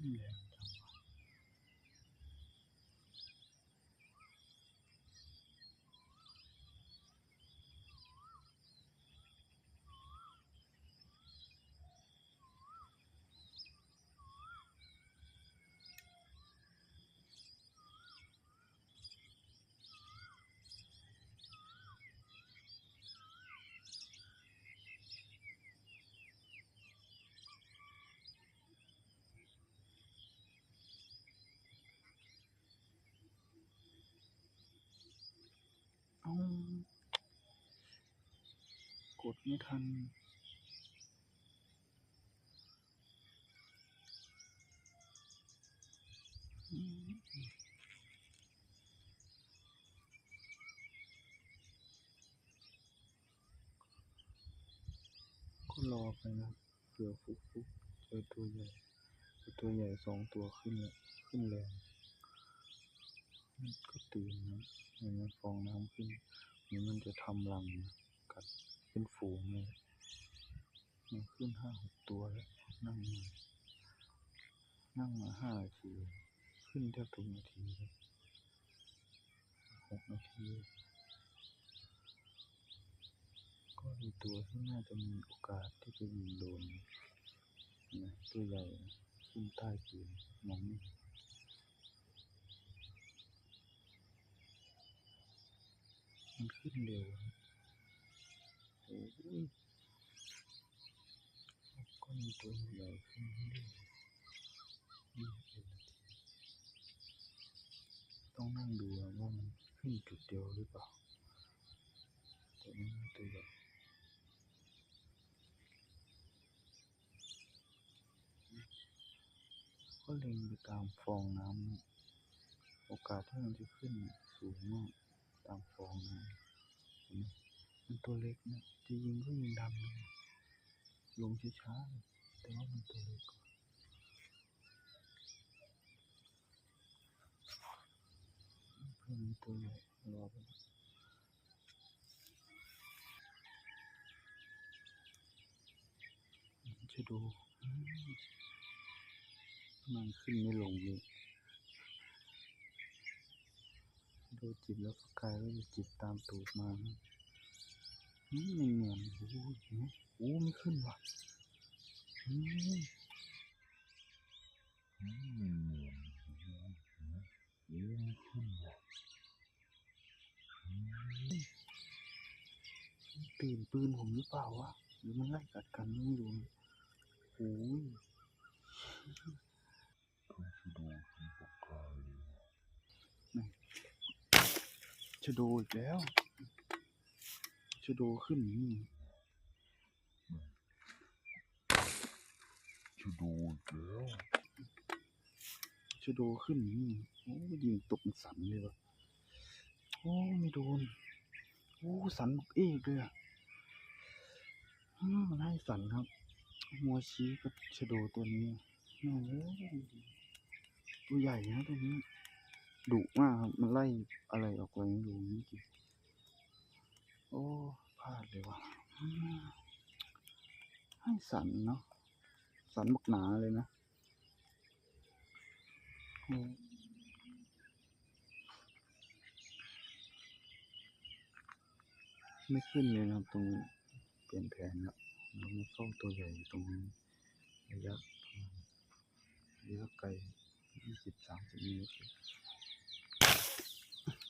ขึ้นแรงจังวะเอ้าก ดไม่ทัน ก็รอไปนะเผื่อฟุกฟุกเจอตัวใหญ่ตัวใหญ่สองตัวขึ้นแล้วขึ้นแรงมันก็ตื่นนะเห็นฟองน้ำขึ้นนี่มันจะทำรังนะกัด เป็นฝูงเลยมันขึ้นห้าหกตัวแล้ว นั่งมานั่งมาห้านาที ขึ้นแทบทุกนาทีเลยหกนาที ก็มีตัวที่น่าจะมีโอกาสที่จะยิงโดนนะตัวใหญ่ขึ้นใต้ปืนมองไม่เห็นมันขึ้นเร็ว ก็มีตัวใหญ่ขึ้นเรื่อยต้องนั่งดูว่ามันขึ้นจุดเดียวหรือเปล่าแต่นี่มันตัวใหญ่ก็เล็งไปตามฟองน้ำโอกาสที่มันจะขึ้นสูงมากตามฟองน้ำเห็นไหมมันตัวเล็กนะ จะยิงก็ยิงดำเลยลงช้าๆเลยแต่ว่ามันตัวเล็กกว่าเพื่อนมันตัวใหญ่รอไปจะดูมันขึ้นไม่ลงเลยดูจิบแล้วก็กลายว่าจะจิบตามตูดมานะ อืมเนียนโอ้โหโอ้ไม่ขึ้นว่ะอืมอืมยนๆโอ้ไม่ขึ้นว่ะอืมตื่นปืนผมหรือเปล่าวะหรือมันไล่กัดกันไม่รู้โอ้ยชะโดอีกแล้วะโดขึ้นนี่จะโดนแล้วชะโดขึ้นนี่โอ้ยิงตกสันเลยวะโอ้ไม่โดนโอ้สันบักเอกเลยอะอืมมันให้สันครับมัวชี้กับชะโดตัวนี้แม่งเอ้ยตัวใหญ่นะตัวนี้ดุมากครับมันไล่อะไรออกไปไม่รู้นี่จริง โอ้พลาดเลยว่ะให้สันเนาะสันบักหนาเลยนะไม่ขึ้นเลยนะครับตรงเปลี่ยนแผนแล้วเราไม่เข้าตัวใหญ่ตรงระยะระมาณระยะไกลยี่สิบสามสิบเมตรเลย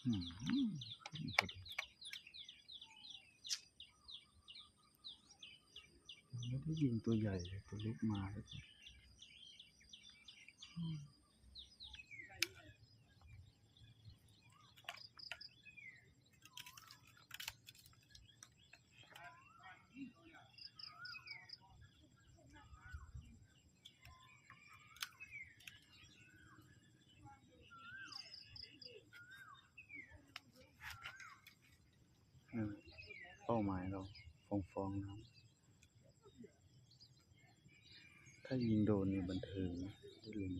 อื้อหือขึ้นพอดียัง ไม่ได้ยิงตัวใหญ่ตัวเล็กมาแล้วเออเป้าหมายเราฟองฟองน้ำ ถ้ายิงโดนนี่บันเทิงได้ลุง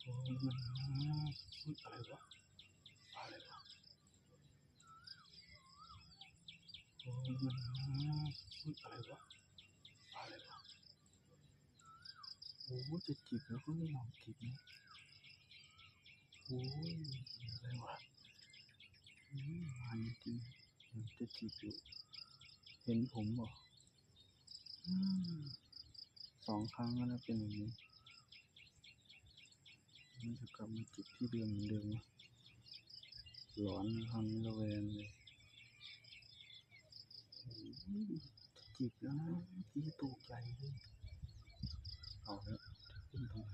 โอ้มันอะไรวะอะไรวะโอ้มันอะไรวะอะไรวะ โอ้จะจิบแล้วก็ไม่ยอมจิบนะโอ้ยอะไรวะอืมมาจริงมันจะจิบอยู่ เห็นผมเหรออืมสองครั้งแล้วเป็นอย่างนี้ มันจะกลับมาจิบที่เดิมเหมือนเดิมหลอนทำระแวงเลยจะจิบแล้วนะที่ตูกใหญ่เลย เอาแล้วขึ้นตรง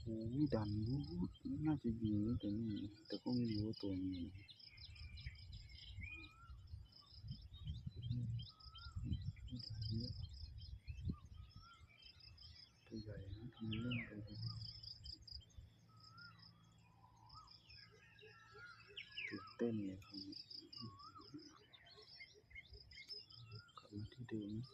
โอ้ยดันวูดน่าจะยิงแต่นี่แต่ก็ไม่รู้ว่าตัวมันอยู่ไหนอืมตัวใหญ่นะทำไมเล่นกันตื่นเต้นเลยครับกลับมาที่เดิมนะ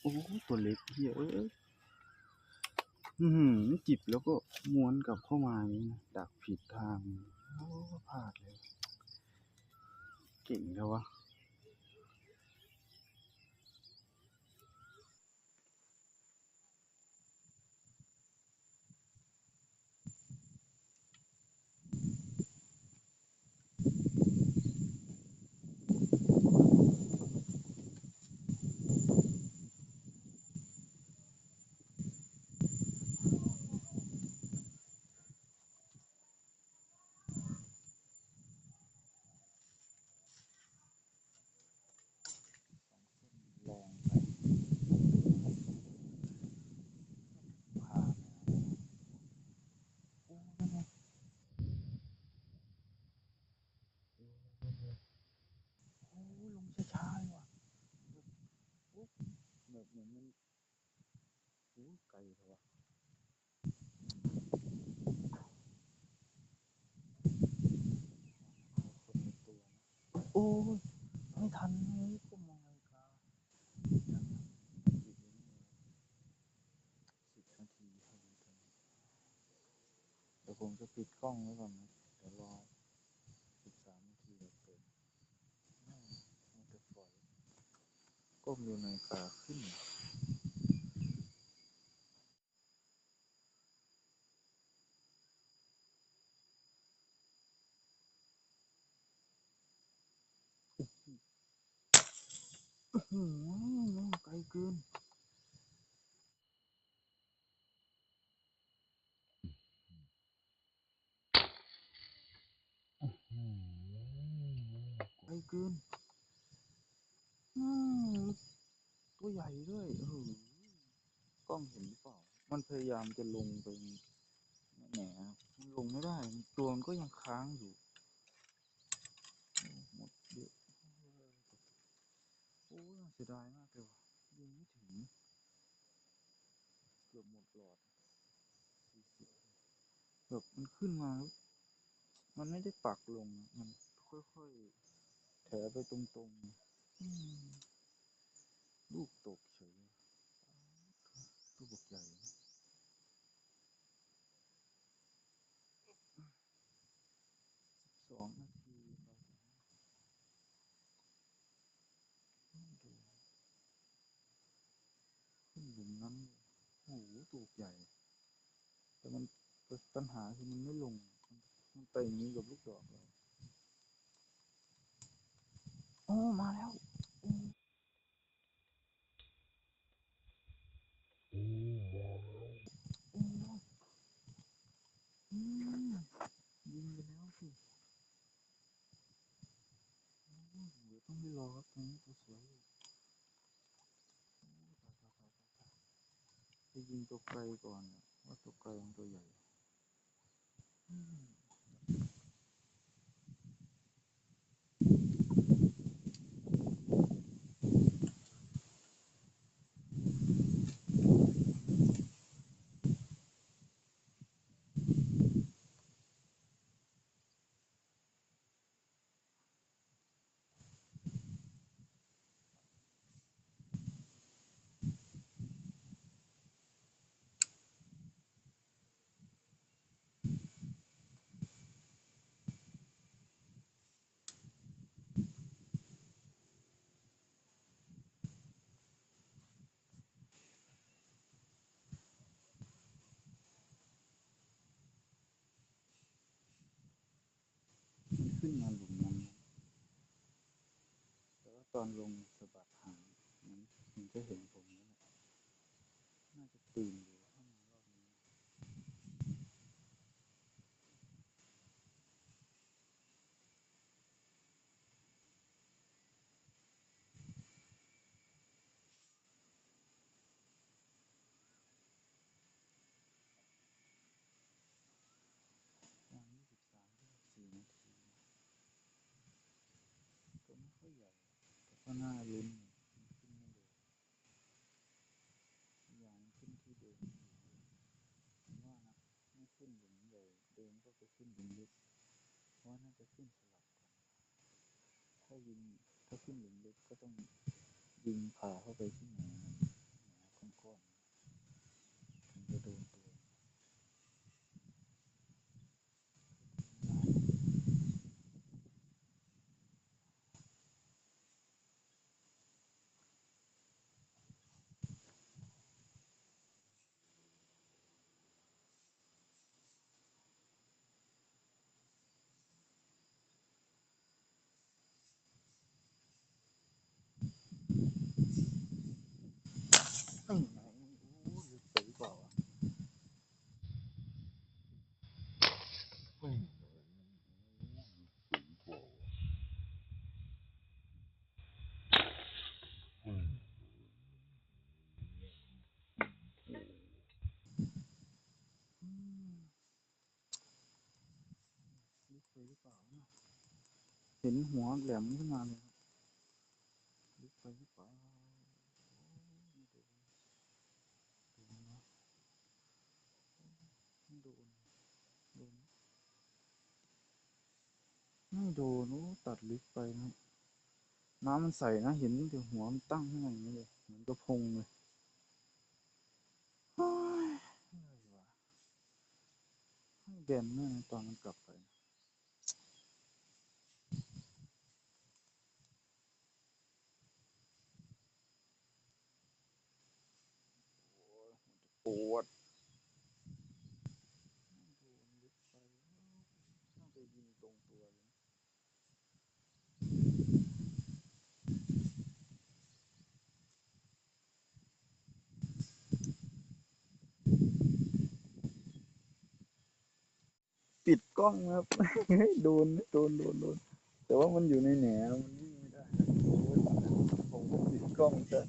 โอ้ ตัวเล็กเยเอ้ยอือหือจิบแล้วก็ม้วนกลับเข้ามานี่นะดักผิดทางโอ้พลาดเลย เก่งแล้ววะ แรงไปผ่านโอ้นั่นไงโอ้ลงช้าๆเลยว่ะแบบโอ้แบบ เหมือนมันโอ้ไกลเลยวะคนในตัวนะโอ้ยไม่ทันเลยก็มองนาฬิกายังอีกนิดนึงสิบนาทีพอดีตอนนี้เดี๋ยวผมจะปิดกล้องไว้ก่อนนะเดี๋ยวรอสิบสามนาทีเดี๋ยวเปิดแม่งมันจะปล่อยก้มดูนาฬิกาขึ้น ไกลเกินไกลเกินตัวใหญ่ด้วยเออกล้องเห็นหรือเปล่า มันพยายามจะลงไปแหนมันลงไม่ได้ ตัวมันก็ยังค้างอยู่โอ้หมดเยอะโอ้ยน่า เสียดายมากเลยว่ะยิงไม่ถึง เกือบหมดหลอดแบบมันขึ้นมา มันไม่ได้ปักลงอะมันค่อยๆแถไปตรงๆลูกตกเฉยลูกบกใหญ่สองนาทีครับอืมดูขึ้นหลุมนั้นเลย โอ้โหตัวใหญ่ แต่มันปัญหาคือมันไม่ลง มันไปอย่างนี้กับลูกดอกเลยโอ้มาแล้วอือยิงไปแล้วสิเดี๋ยวต้องไปรอครับตรงนี้ตัวสวยอยู่โอ้ยตายตายตายตายตาย ไปยิงตัวไกลก่อนอะ ขึ้นมาหลุมนั้น แต่ว่าตอนลงสะบัดหางมันมันจะเห็นผมนั่นแหละน่าจะตื่นอยู่เข้ามารอบนี้ วันยี่สิบสามยี่สิบสี่นาทีก็ไม่ค่อยใหญ่แต่ก็น่าลุ้นอยู่มันขึ้นไม่เร็วอย่างขึ้นที่เดิมผมว่านะไม่ขึ้นหลุมใหญ่เดิมก็ไป ขึ้นหลุมลึกเพราะว่าน่าจะขึ้นสลับกัน ถ้ายิงถ้าขึ้นหลุมลึกก็ต้องยิงผ่าเข้าไปที่ไหนก้อนๆถึงจะโดนตัว ไม่ไหนโอ้ยลึกไปหรือเปล่าวะอืมลึกไปหรือเปล่านะ เห็นหัวแหลมขึ้นมาเลยลึกไปหรือเปล่าโอ้ยไม่โดนโดนไม่โดนตัดลึกไปนะน้ำมันใสนะ เห็นเดี๋ยวหัวมันตั้งขึ้นมาอย่างนี้เลยเหมือนกระพงเลยโอ้ยอะไรวะให้แบนแม่ตอนมันกลับไปปวดโดนลึกไปน่าจะ ยิงตรงตัวเลยปิดกล้องครับโดนโดนโดนโดนแต่ว่ามันอยู่ในแหนมันวิ่งไม่ได้ผมก็ปิดกล้องจะ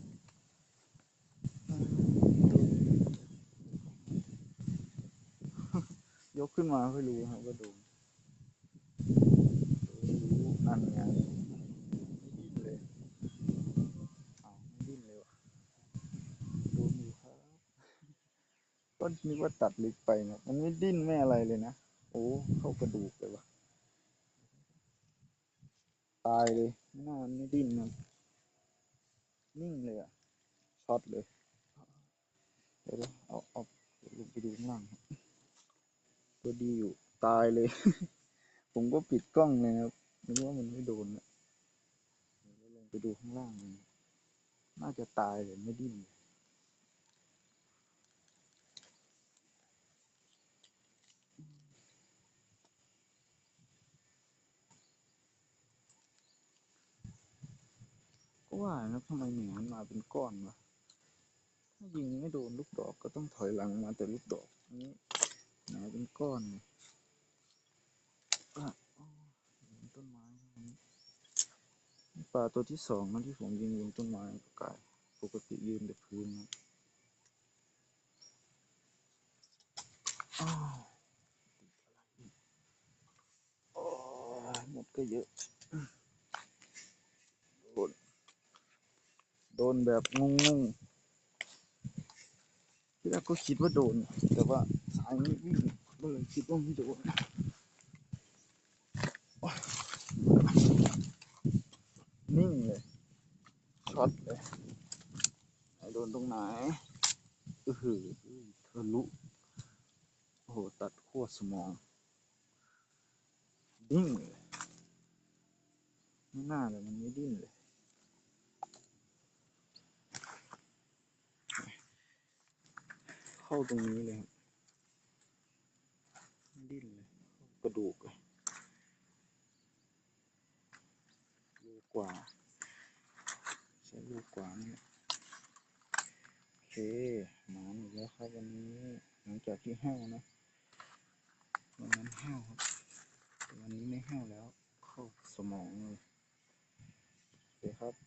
ยกขึ้นมาให้รู้ครับว่าโดนรู้นั่นไงไม่ดิ้นเลยเอาไม่ดิ้นเลยว่ะโดนอยู่ครับ ก็นึกว่าตัดลึกไปนะมันไม่ดิ้นไม่อะไรเลยนะ โอ้ เข้ากระดูกเลยวะตายเลยไม่น่ามันไม่ดิ้นนะนิ่งเลยอะช็อตเลย เดี๋ยวเอาเอาลงไปดูข้างล่างตัวดีอยู่ ตายเลย ผมก็ปิดกล้องเลยครับนึกว่ามันไม่โดนนะเดี๋ยวลงไปดูข้างล่างนะน่าจะตายเลยไม่ดิ้นเลย ว่านะทำไมหนีมันมาเป็นก้อนวะถ้ายิงไม่โดนลูกดอกก็ต้องถอยหลังมาแต่ลูกดอกอันนี้หนาเป็นก้อนอะต้นไม้ตรงนี้นี่ปลาตัวที่สองนะที่ผมยิงบนต้นไม้กายปกติยืนแต่พื้นนะอ้าวติดอะไรอีกโอ้หมดก็เยอะ โดน โดนแบบงงๆที่แรกก็คิดว่าโดน แต่ว่าสายไม่วิ่งก็เลยคิดว่าไม่โดนนิ่งเลยช็อตเลยไหนโดนตรงไหนเออหือทะลุโอ้โหตัดขั้วสมองดิ้งเลยไม่น่าเลยมันไม่ดิ้นเลย เข้า ตรงนี้เลยครับดิ้นเลยกระดูกเลยกว่า ใช้โลกว่านี่แหละโอเคหมาอีกแล้วครับวันนี้ หลังจากที่ห้วนะวันนั้นห้วครับแต่วันนี้ไม่ห้วแล้ว เข้าสมองเลยโอเคครับ